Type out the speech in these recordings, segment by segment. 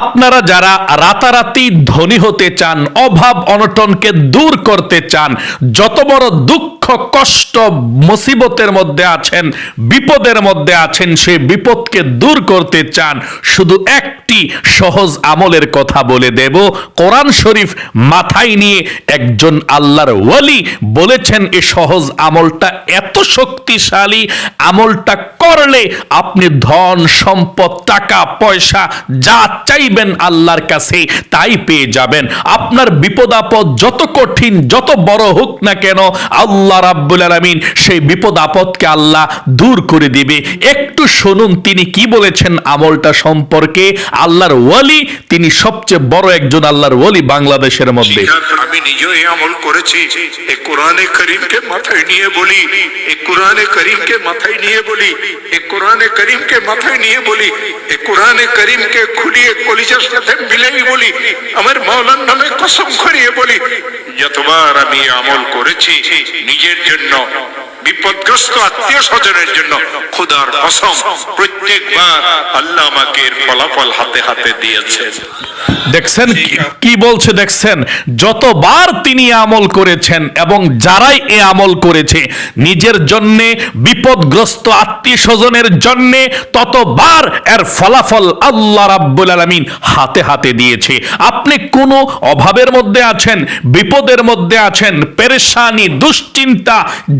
আপনারা যারা রাতারাতি ধনী হতে চান, অভাব অনটনকে দূর করতে চান, যত বড় দুঃখ, কষ্ট মুসিবতের মধ্যে আছেন, বিপদের মধ্যে আছেন সেই বিপদকে দূর করতে চান। শুধু একটি সহজ আমলের কথা বলে দেব, কোরআন শরীফ মাথায় নিয়ে একজন আল্লাহর ওয়ালি বলেছেন এই সহজ আমলটা এত শক্তিশালী, আমলটা করলে আপনি ধন, সম্পদ, টাকা, পয়সা যা চাইবেন আল্লাহর কাছে তাই পেয়ে যাবেন। আপনার বিপদ আপদ যত কঠিন, যত বড় হোক না কেন, আল্লাহ রাব্বুল আলামিন সেই বিপদ আপদকে আল্লাহ দূর করে দিবে। একটু শুনুন, তিনি কি বলেছেন আমলটা সম্পর্কে? আল্লাহর ওয়ালি, তিনি সবচেয়ে বড় একজন আল্লাহর ওয়ালি বাংলাদেশের মধ্যে। আমি নিজেও এই আমল করেছি। এই কোরআনে করিমকে মাথায় নিয়ে বলি। এই কোরআনে করিমকে মাথায় নিয়ে বলি। এই কোরআনে করিমকে মাথায় নিয়ে বলি। এই কোরআনে করিমকে খুলিয়ে কলিজার সাথে মিলেই বলি। আমার মাওলার নামে কসম করিয়ে বলি। যতবার আমি আমল করেছি নিজের জন্য বিপদগ্রস্ত আত্মীয় স্বজনের জন্য খুদার কসম, প্রত্যেকবার আল্লাহ আমাকে ফলাফল হাতে হাতে দিয়েছেন। দেখছেন কি? বলছে দেখছেন? যতবার তিনি আমল করেছেন এবং যারাই এ আমল করেছে, নিজের জন্যে, বিপদগ্রস্ত আত্মীয় স্বজনের জন্যে, ততবার এর ফলাফল আল্লাহ রাব্বুল আলামিন হাতে হাতে দিয়েছে। আপনি কোনো অভাবের মধ্যে আছেন, বিপদের মধ্যে আছেন, পেরেশানি, দুশ্চিন্তা,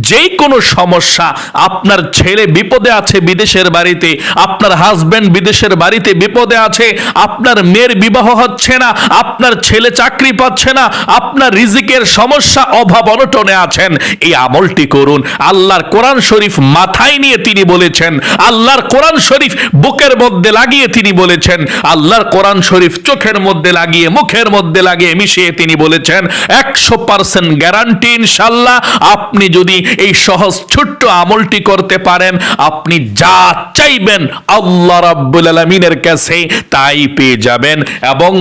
যেই কোনো সমস্যা। আপনার ছেলে বিপদে আছে বিদেশের বাড়িতে, আপনার হাজবেন্ড বিদেশের বাড়িতে বিপদে আছে, আপনার মেয়ের বিবাহ হচ্ছে না, আপনার ছেলে চাকরি পাচ্ছে না, আপনার রিজিকের সমস্যা, অভাব অনটনে আছেন। এই আমলটি করুন। আল্লাহর কোরআন শরীফ মাথায় নিয়ে তিনি বলেছেন, আল্লাহর কোরআন শরীফ বুকের মধ্যে লাগিয়ে তিনি বলেছেন, আল্লাহর কোরআন শরীফ চোখের মধ্যে লাগিয়ে, মুখের মধ্যে লাগিয়ে মিশিয়ে তিনি বলেছেন, একশো পার্সেন্ট গ্যারান্টি ইনশাল্লাহ আপনি যদি এই সহজ ছোট্ট আমলটি করতে পারেন। আপনি যা চাইবেন আল্লাহ রাব্বুল আলামিনের কাছে তাই পেয়ে যাবেন এবং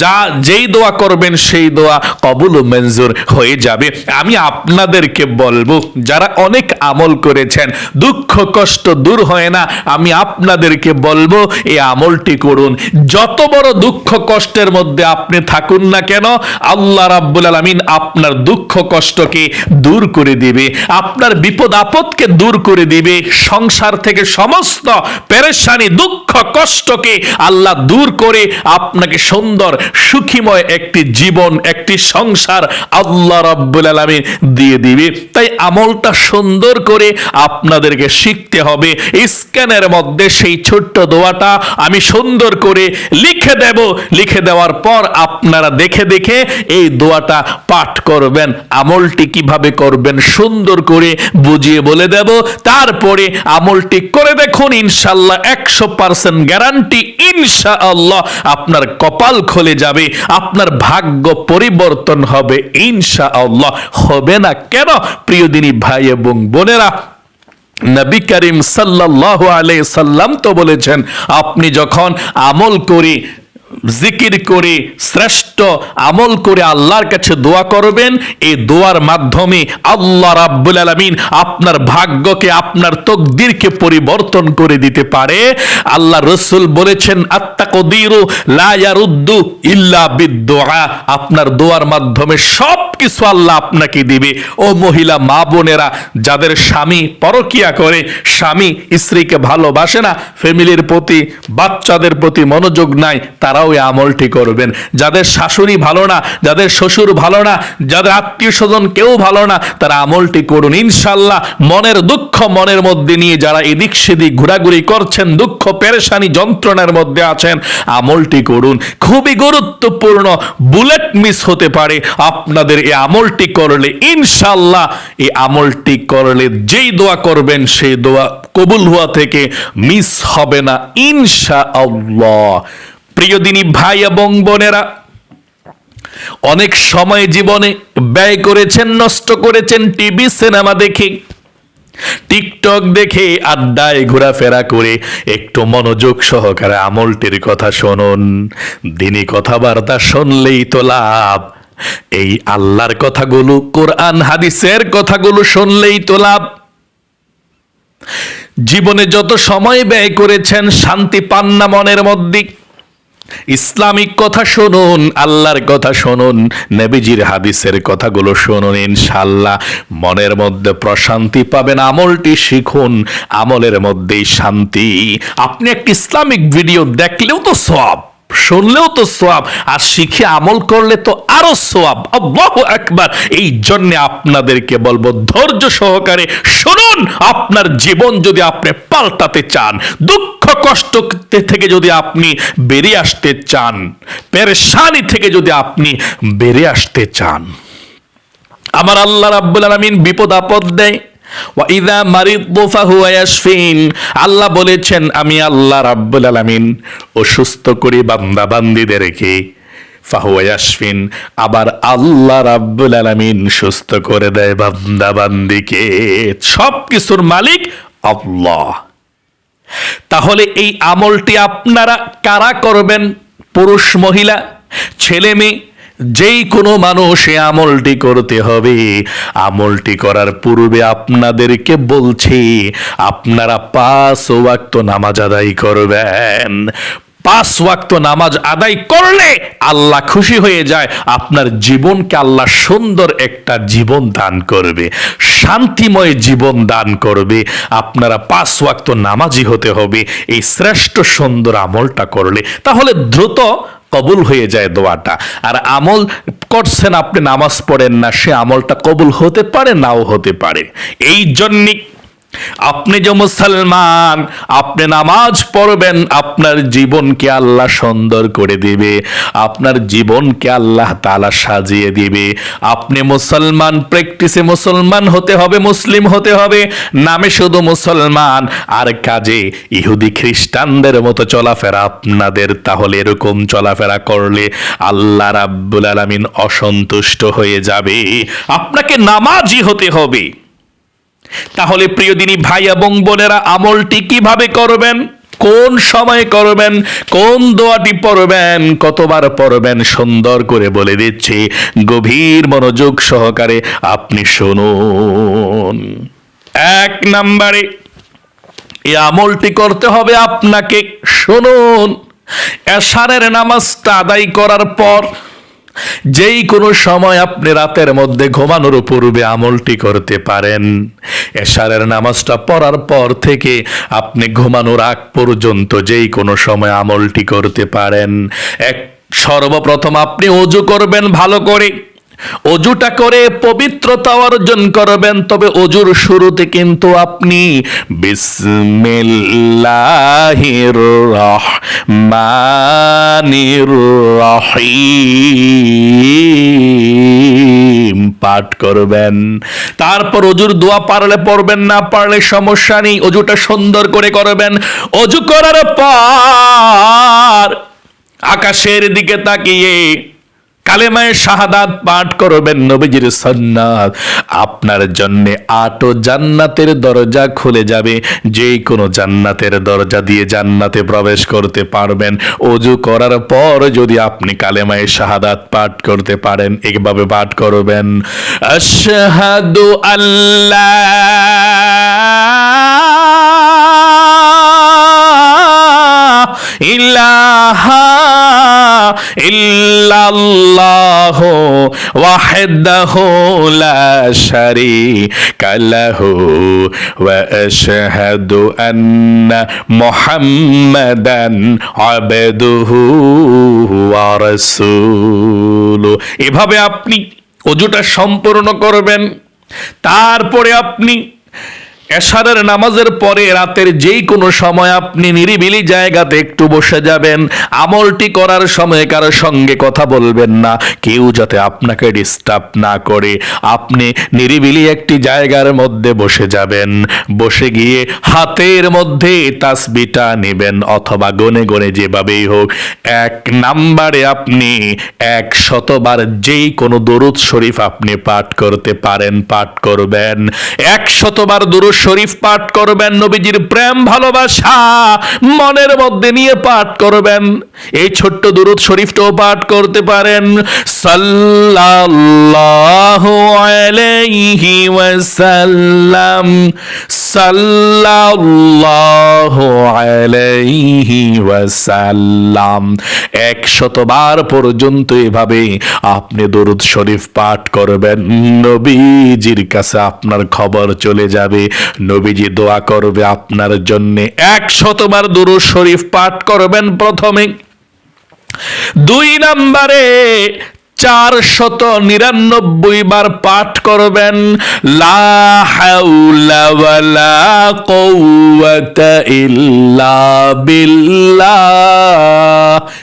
যা, যেই দোয়া করবেন সেই দোয়া কবুল মঞ্জুর হয়ে যাবে। আমি আপনাদেরকে বলব, যারা অনেক আমল করেছেন, দুঃখ কষ্ট দূর হয় না, আমি আপনাদেরকে বলব, এই আমলটি করুন। যত বড় দুঃখ কষ্টের মধ্যে আপনি থাকুন না কেন, আল্লাহ রাব্বুল আলামিন আপনার দুঃখ কষ্টকে দূর করে দিবে। আপনার বিপদ আপদকে দূর করে দিবে। সংসার থেকে সমস্ত পেরেশানি, দুঃখ, কষ্টকে আল্লাহ দূর করে আপনাকে সুন্দর, সুখীময় একটি জীবন, একটি সংসার আল্লাহ রাব্বুল আলামিন দিয়ে দিবে। তাই আমলটা সুন্দর করে আপনাদেরকে শিখতে হবে। স্ক্যানের মধ্যে সেই ছোট্ট দোয়াটা আমি সুন্দর করে লিখে দেব। লিখে দেওয়ার পর আপনারা দেখে দেখে এই দোয়াটা পাঠ করবেন। আমলটি কীভাবে করবেন সুন্দর করে বুঝিয়ে বলে দেব, তারপরে আমলটি করে দেখুন ইনশাল্লাহ একশো পার্সেন্ট গ্যারান্টি ইনশাআল্লাহ আপনার কপাল খুলে যাবে, আপনার ভাগ্য পরিবর্তন হবে, ইনশাআল্লাহ। হবে না কেন? প্রিয় দিনী ভাই এবং বোনেরা, নবী করিম আলাইহি সাল্লাম তো বলেছেন, আপনি যখন আমল করে, জিকির করে, শ্রেষ্ঠ আমল করে আল্লাহর কাছে দোয়া করবেন, এই দোয়ার মাধ্যমে আল্লাহ রাব্বুল আলামিন আপনার ভাগ্যকে, আপনার তকদিরকে পরিবর্তন করে দিতে পারে। আল্লাহ রসুল বলেছেন লা ইয়ারুদ্দু ইল্লা আপনার দোয়ার মাধ্যমে সব কিছু আল্লাহ আপনাকে দিবে। ও মহিলা, মা বোনেরা, যাদের স্বামী পরকিয়া করে, স্বামী স্ত্রীকে ভালোবাসে না, ফ্যামিলির প্রতি, বাচ্চাদের প্রতি মনোযোগ নাই, তারাও এই আমলটি করবেন। যাদের শাশুড়ি ভালো না, যাদের শ্বশুর ভালো না, যাদের আত্মীয় স্বজন কেউ ভালো না, তারা আমলটি করুন। ইনশাল্লাহ মনের দুঃখ মনের মধ্যে নিয়ে যারা এদিক সেদিক ঘোরাঘুরি করছেন, দুঃখ, পেরেশানি, যন্ত্রণার মধ্যে আছেন, আমলটি করুন। খুবই গুরুত্বপূর্ণ, বুলেট মিস হতে পারে। আপনাদের এই আমলটি করলে ইনশাল্লাহ এই আমলটি করলে যেই দোয়া করবেন, সেই দোয়া কবুল হওয়া থেকে মিস হবে না, ইনশাআল্লাহ। প্রিয় দিনী ভাই এবং বোনেরা অনেক সময় জীবনে ব্যয় করেছেন, নষ্ট করেছেন, টিভি, সিনেমা দেখে, টিকটক দেখে, আড্ডায় ঘোরাফেরা করে, একটু মনোযোগ সহকারে আমলটির কথা শুনুন, দিনী কথাবার্তা শুনলেই তো লাভ। এই আল্লাহর কথাগুলো, কোরআন, হাদিসের কথাগুলো শুনলেই তো লাভ। জীবনে যত সময় ব্যয় করেছেন, শান্তি পান না মনের মধ্যে। ইসলামিক কথা শুনুন, আল্লাহর কথা শুনুন, নবীজির হাদিসের কথাগুলো শুনুন ইনশাল্লাহ মনের মধ্যে প্রশান্তি পাবেন, আমলটি শিখুন, আমলের মধ্যেই শান্তি। আপনি একটি ইসলামিক ভিডিও দেখলেও তো সব। শুনলেও তো সোয়াব, আর শিখে আমল করলে তো আরও সোয়াব। আল্লাহু আকবার। এই জন্য আপনাদেরকে বলব, ধৈর্য সহকারে শুনুন। আপনার জীবন যদি আপনি পাল্টাতে চান, দুঃখ কষ্ট থেকে যদি আপনি বেরিয়ে আসতে চান, পেরেশানি থেকে যদি আপনি বেরিয়ে আসতে চান। আমার আল্লাহ রাব্বুল আলামিন বিপদ আপদ দেয়। ওয়াইদা মারিদু ফাহুয়া ইয়াশফিন। আল্লাহ বলেছেন, আমি আল্লাহ রাব্বুল আলামিন অসুস্থ করি বান্দা বান্দিদেরকে ফাহুয়া ইয়াশফিন, আবার আল্লাহ রাব্বুল আলামিন সুস্থ করে দেয় বান্দা বান্দিকে সব কিছুর মালিক আল্লাহ। তাহলে এই আমলটি আপনারা কারা করবেন? পুরুষ, মহিলা, ছেলে, মেয়ে? যেই কোনো মানুষ এই আমলটি করতে হবে, আমলটি করার পূর্বে আপনাদেরকে বলছি, আপনারা পাঁচ ওয়াক্ত নামাজ আদায় করবেন। পাঁচ ওয়াক্ত নামাজ আদায় করলে আল্লাহ খুশি হয়ে যায়, আপনার জীবনকে আল্লাহ সুন্দর একটা জীবন দান করবে, শান্তিময় জীবন দান করবে। আপনারা পাঁচ ওয়াক্ত নামাজি হতে হবে, এই শ্রেষ্ঠ সুন্দর আমলটা করলে। তাহলে দ্রুত কবুল হয়ে যায় দোয়াটা। আর আমল করছেন আপনি নামাজ পড়েন না, সে আমলটা কবুল হতে পারে, নাও হতে পারে। এই জন্যে আপনি যে মুসলমান, আপনি নামাজ পড়বেন, আপনার জীবনকে আল্লাহ সুন্দর করে দিবে। আপনার জীবনকে আল্লাহ তালা সাজিয়ে দিবে। আপনি মুসলমান, প্র্যাকটিসে মুসলমান হতে হবে, মুসলিম হতে হবে। নামে শুধু মুসলমান, আর কাজে ইহুদি খ্রিস্টানদের মতো চলাফেরা আপনাদের, তাহলে এরকম চলাফেরা করলে আল্লাহ রাব্বুল আলামিন অসন্তুষ্ট হয়ে যাবে। আপনাকে নামাজি হতে হবে। তাহলে প্রিয় দিনী ভাই এবং বোনেরা, আমলটি কীভাবে করবেন? কোন সময় করবেন? কোন দোয়াটি পড়বেন? কতবার পড়বেন? সুন্দর করে বলে দিচ্ছি, গভীর মনোযোগ সহকারে আপনি শুনুন। এক নম্বরে, এই আমলটি করতে হবে আপনাকে, শুনুন। এশারের নামাজটা আদায় করার পর যেই কোনো সময় আপনি রাতের মধ্যে ঘুমানোর পূর্বে আমলটি করতে পারেন। এশারের নামাজটা পড়ার পর থেকে আপনি ঘুমানোর আগ পর্যন্ত যেই কোনো সময় আমলটি করতে পারেন। এক সর্বপ্রথম আপনি অজু করবেন ভালো করে। অজুটা করে পবিত্রতা অর্জন করবেন, তবে অজুর শুরুতে কিন্তু আপনি বিসমিল্লাহির রহমানির রহিম পাঠ করবেন। তারপর অজুর দোয়া পারলে পড়বেন, না পারলে সমস্যা নেই, অজুটা সুন্দর করে করবেন। অজু করার পর আকাশের দিকে তাকিয়ে কালেমায় শাহাদাত পাঠ করবেন নবীজির সন্ন্যাত আপনার জন্য আটো জান্নাতের দরজা খুলে যাবে। যে কোনো জান্নাতের দরজা দিয়ে জান্নাতে প্রবেশ করতে পারবেন। অজু করার পর যদি আপনি কালেমায় শাহাদাত পাঠ করতে পারেন এইভাবে পাঠ করবেন, আশহাদু আল্লাহ ইলাহা ইল্লাল্লাহ ওয়াহদাহু লা শারীকা লাহু ওয়া আশহাদু আন্না মুহাম্মাদান আবদুহু ওয়া রাসূলুহু এভাবে আপনি অজুটা সম্পূর্ণ করবেন, তারপরে আপনি এশারের নামাজের পরে রাতের যেই কোনো সময় আপনি নিরিবিলি জায়গাতে একটু বসে যাবেন, আমলটি করার সময় কারও সঙ্গে কথা বলবেন না, কেউ যাতে আপনাকে ডিস্টার্ব না করে। আপনি নিরিবিলি একটি জায়গার মধ্যে বসে যাবেন, বসে গিয়ে হাতের মধ্যে তাসবিটা নেবেন, অথবা গনে গনে যেভাবেই হোক, এক নাম্বারে আপনি এক শতবার যেই কোনো দরুদ শরীফ আপনি পাঠ করতে পারেন, পাঠ করবেন। এক শতবার দরুদ শরীফ পাঠ করবেন নবীজির প্রেম, ভালোবাসা মনের মধ্যে নিয়ে পাঠ করবেন। এই ছোট্ট দুরুদ শরীফটাও পাঠ করতে পারেন। সাল্লাল্লাহু আলাইহি ওয়াসাল্লাম, সাল্লাল্লাহু আলাইহি ওয়াসাল্লাম। একশতবার পর্যন্ত এভাবে আপনি দরুদ শরীফ পাঠ করবেন। নবীজির কাছে আপনার খবর চলে যাবে। নবীজি দোয়া করবে আপনার জন্য। একশতবার দরুদ শরীফ পাঠ করবেন প্রথমে। দুই নম্বরে চার শত নিরানব্বই বার পাঠ করবেন।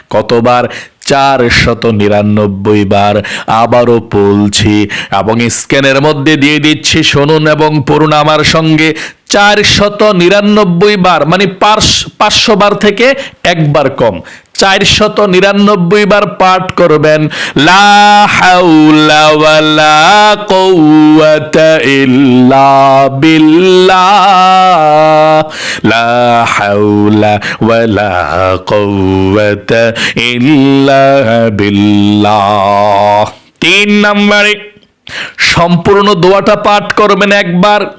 কতবার? চার শত নিরানব্বই বার আবারও বলছি এবং স্ক্যানের মধ্যে দিয়ে দিচ্ছি, শুনুন এবং পড়ুন আমার সঙ্গে চার শত নিরানব্বই বার মানে পাঁচশো বার থেকে একবার কম। চার শত নিরানব্বই বার পাঠ করবেন। তিন নম্বরে সম্পূর্ণ দোয়াটা পাঠ করবেন একবার।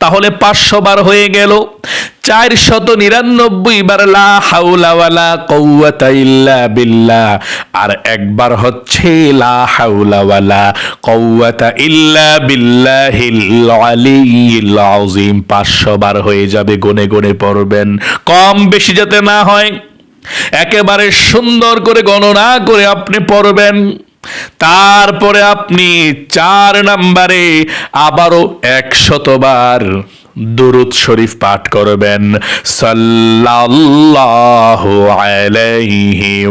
তাহলে পাঁচশো বার হয়ে গেল। চার শত নিরানব্বই বার লা হাওলা ওয়ালা কুওয়াতা ইল্লা বিল্লাহ। আর একবার হচ্ছে লা হাওলা ওয়ালা কুওয়াতা ইল্লা বিল্লাহিল আলিয়্যিল আযীম। 500 বার হয়ে যাবে, গনে গনে পড়বেন। কম বেশি যাতে না হয়। একেবারে সুন্দর করে গণনা করে আপনি পড়বেন। তারপরে আপনি চার নাম্বারে আবারও একশতবার দুরুদ শরীফ পাঠ করবেন।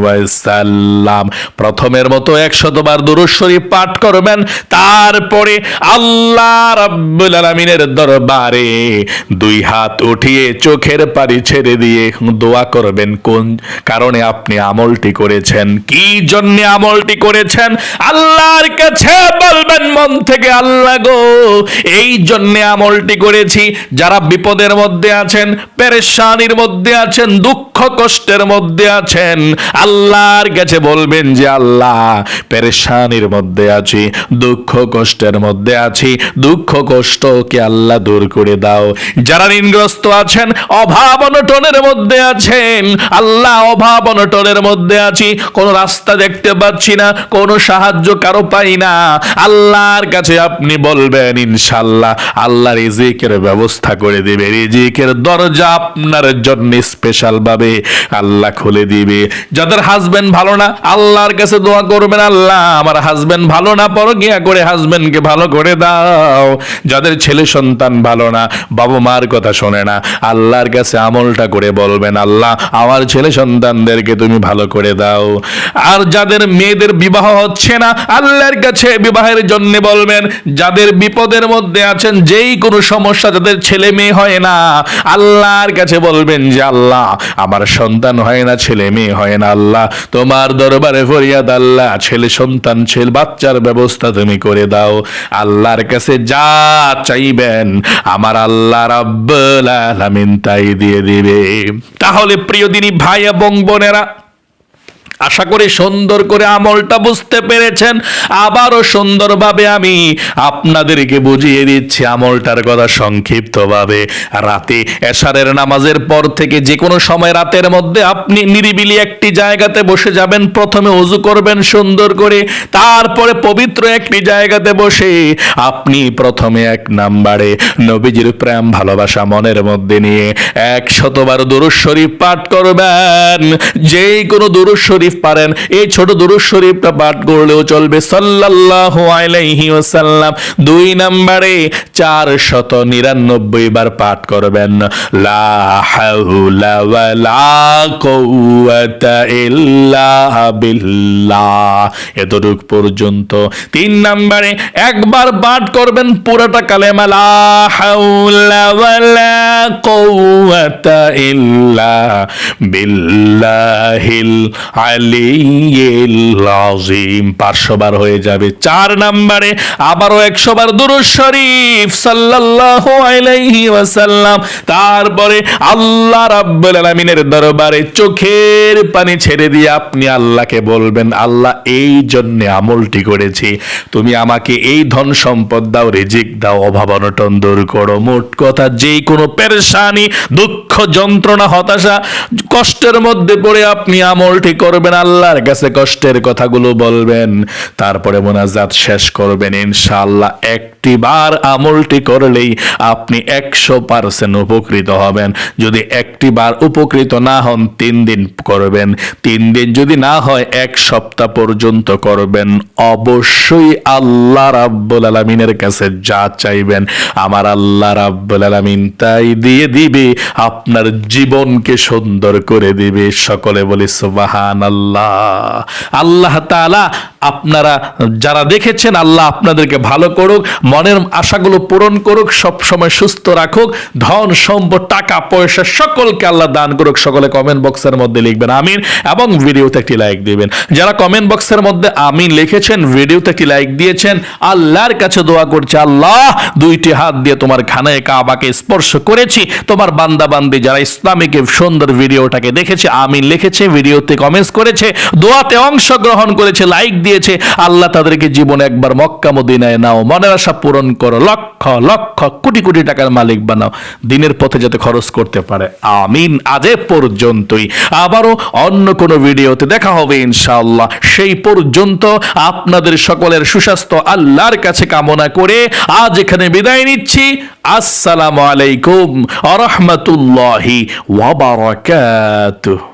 ওয়াসাল্লাম। প্রথমের মতো একশতবার দুরুদ শরীফ পাঠ করবেন। তারপরে আল্লাহ রাব্বুল আলামিনের দরবারে দুই হাত উঠিয়ে চোখের পানি ছেড়ে দিয়ে দোয়া করবেন। কোন কারণে আপনি আমলটি করেছেন? কি জন্য আমলটি করেছেন? আল্লাহর কাছে বলবেন, মন থেকে, আল্লাহ গো, এই জন্য আমলটি করেছি। যারা বিপদের মধ্যে আছেন, পেরেশানির মধ্যে আছেন, দুঃখ কষ্টের মধ্যে আছেন, আল্লাহর কাছে বলবেন যে, আল্লাহ, পেরেশানির মধ্যে আছি, দুঃখ কষ্টের মধ্যে আছি, দুঃখ কষ্টকে আল্লাহ দূর করে দাও। যারা ঋণগ্রস্ত আছেন, অভাব অনটনের মধ্যে আছেন, আল্লাহ অভাব অনটনের মধ্যে আছি, কোনো রাস্তা দেখতে পাচ্ছি না, কোনো সাহায্য কারও পাই না। আল্লাহর কাছে আপনি বলবেন, ইনশাল্লাহ, আল্লাহ রিজিকের ব্যবস্থা করে দিবে, রিজিকের দরজা আপনার জন্য স্পেশাল ভাবে। আল্লাহ খুলে দিবে। যাদের হাজবেন্ড ভালো না, আল্লাহর কাছে দোয়া করবেন, আল্লাহ আমার হাজবেন্ড ভালো না, পরকিয়া করে হাজবেন্ডকে ভালো করে দাও। যাদের ছেলে সন্তান ভালো না, বাবা মার কথা শোনে না, আল্লাহর কাছে আমলটা করে বলবেন, আল্লাহ আমার ছেলে সন্তানদেরকে তুমি ভালো করে দাও। আর যাদের মেয়েদের বিবাহ হচ্ছে না, আল্লাহর কাছে বিবাহের জন্য বলবেন, যাদের বিপদের মধ্যে আছেন, যেই কোনো সমস্যা, যাদের ছেলে মেয়ে হয় না। আল্লাহর কাছে বলবেন যে, আল্লাহ, আমার সন্তান হয় না, ছেলে মেয়ে হয় না, আল্লাহ। তোমার দরবারে ফরিয়াদ আল্লাহ, ছেলে সন্তান, ছেলে বাচ্চার ব্যবস্থা তুমি করে দাও। আল্লাহর কাছে যা চাইবেন, আমার আল্লাহ রাব্বুল আলামিন তাই দিয়ে দিবে। তাহলে প্রিয় দিনী ভাই এবং বোনেরা আশা করি সুন্দর করে আমলটা বুঝতে পেরেছেন। আবারও সুন্দরভাবে আমি আপনাদেরকে বুঝিয়ে দিচ্ছি আমলটার কথা সংক্ষিপ্তভাবে। রাতে এশারের নামাজের পর থেকে যে কোনো সময় রাতের মধ্যে আপনি নিরিবিলি একটি জায়গাতে বসে যাবেন, প্রথমে অজু করবেন সুন্দর করে, তারপরে পবিত্র একটি জায়গাতে বসে আপনি প্রথমে এক নাম্বারে নবীজির প্রেম, ভালোবাসা মনের মধ্যে নিয়ে এক শতবার দুরুজ শরীফ পাঠ করবেন। যেই কোনো দুরুজ শরীফ পারেন। এই ছোট দুরুদ শরীফটা পাঠ করলেও চলবে। সাল্লাল্লাহু আলাইহি ওয়াসাল্লাম দুই নম্বরে চার শত নিরানব্বই বার পাঠ করবেন। লা হাওলা ওয়ালা কুওয়াতা ইল্লা বিল্লাহ। এতটুক পর্যন্ত তিন নম্বরে একবার পাঠ করবেন পুরোটা কালেমা। লা হাওলা ওয়ালা কুওয়াতা ইল্লা বিল্লাহিল আলিয়্যিল হয়ে যাবে। চার নম্বরে আবারও একশো বার শরীফ, সাল্লাল্লাহু তারপরে আল্লাহ রাব্বুল আলামিনের দরবারে চোখের পানি ছেড়ে দিয়ে আপনি আল্লাহকে বলবেন, আল্লাহ, এই জন্য আমলটি করেছি। তুমি আমাকে এই ধন সম্পদ দাও, রিজিক দাও, অভাব অনটন দূর করো। মোট কথা, যেই কোনো পেরেশানি, দুঃখ, যন্ত্রণা, হতাশা কষ্টের মধ্যে পড়ে আপনি আমলটি করবেন, আল্লাহর কাছে কষ্টের কথাগুলো বলবেন। তারপরে মোনাজাত শেষ করবেন, ইনশাআল্লাহ একটি বার আমলটি করলেই আপনি একশো পার্সেন্ট উপকৃত হবেন। যদি একটি বার উপকৃত না হন, তিন দিন করবেন। তিন দিন যদি না হয়, এক সপ্তাহ পর্যন্ত করবেন। অবশ্যই আল্লাহ রাব্বুল আলামিনের কাছে যা চাইবেন, আমার আল্লাহ রাব্বুল আলামিন তাই দিয়ে দিবে, আপনার জীবনকে সুন্দর করে দিবে। সকলে বলি সুবাহান আল্লাহ আল্লাহ তাআলা আপনারা যারা দেখেছেন, আল্লাহ আপনাদেরকে ভালো করুক। মনের আশাগুলো পূরণ করুক, সব সময় সুস্থ রাখুক। ধন, সম্পদ, টাকা, পয়সা সকলকে আল্লাহ দান করুক। সকলে কমেন্ট বক্সের মধ্যে লিখবেন আমিন এবং ভিডিওতে একটি লাইক দিবেন। যারা কমেন্ট বক্সের মধ্যে আমিন লিখেছেন, ভিডিওতে একটি লাইক দিয়েছেন, আল্লাহর কাছে দোয়া করছে, আল্লাহ, দুইটি হাত দিয়ে তোমার খানায় কাবাকে স্পর্শ করেছি। তোমার বান্দা বান্দি যারা ইসলামিক সুন্দর ভিডিওটাকে দেখেছে, আমিন লিখেছে, ভিডিওতে কমেন্টস করেছে, দোয়াতে অংশগ্রহণ করেছে লাইক দিয়েছে। আল্লাহ তাদেরকে জীবনে একবার মক্কা, মদিনায় নাও। মনের আশা পূরণ করো, লক্ষ লক্ষ কোটি কোটি টাকার মালিক বানাও। দিনের পথে যাতে খরচ করতে পারে। আমিন, আজে পর্যন্তই। আবারও অন্য কোনো ভিডিওতে দেখা হবে ইনশাআল্লাহ। সেই পর্যন্ত আপনাদের সকলের সুস্বাস্থ্য, আল্লাহর কাছে কামনা করে আজ এখানে বিদায় নিচ্ছি। আসসালামু আলাইকুম আ রহমতুল্লাহি ওয়া বারাকাতুহু।